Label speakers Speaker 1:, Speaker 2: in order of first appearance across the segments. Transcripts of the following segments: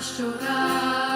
Speaker 1: щораз.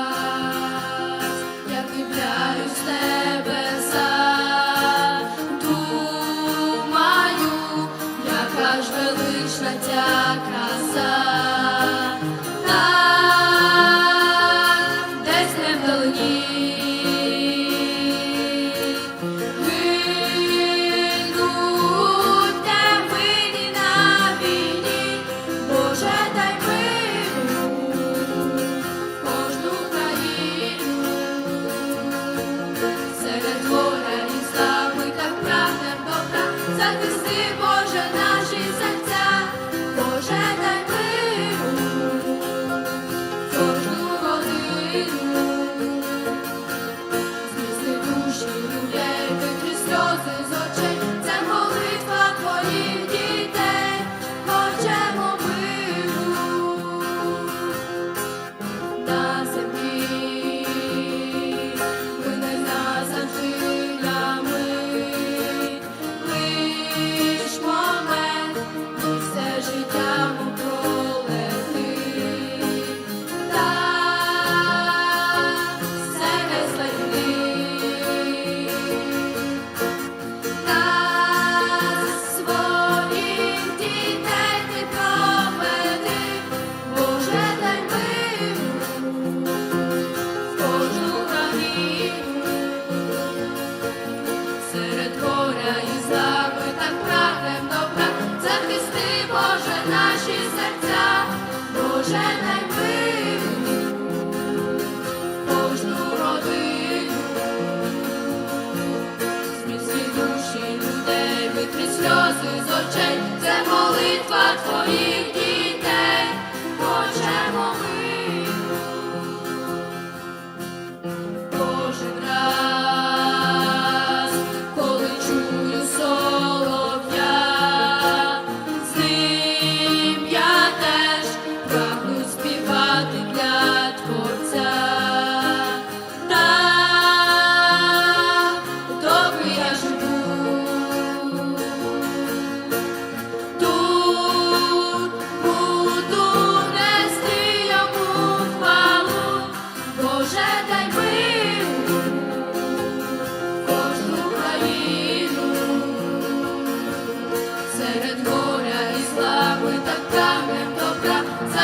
Speaker 1: очей, це молитва твоїх дітей.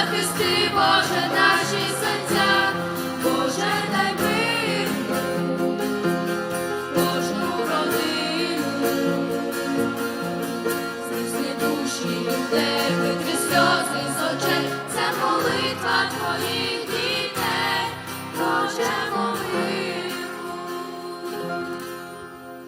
Speaker 1: захисти, Боже, наші серця.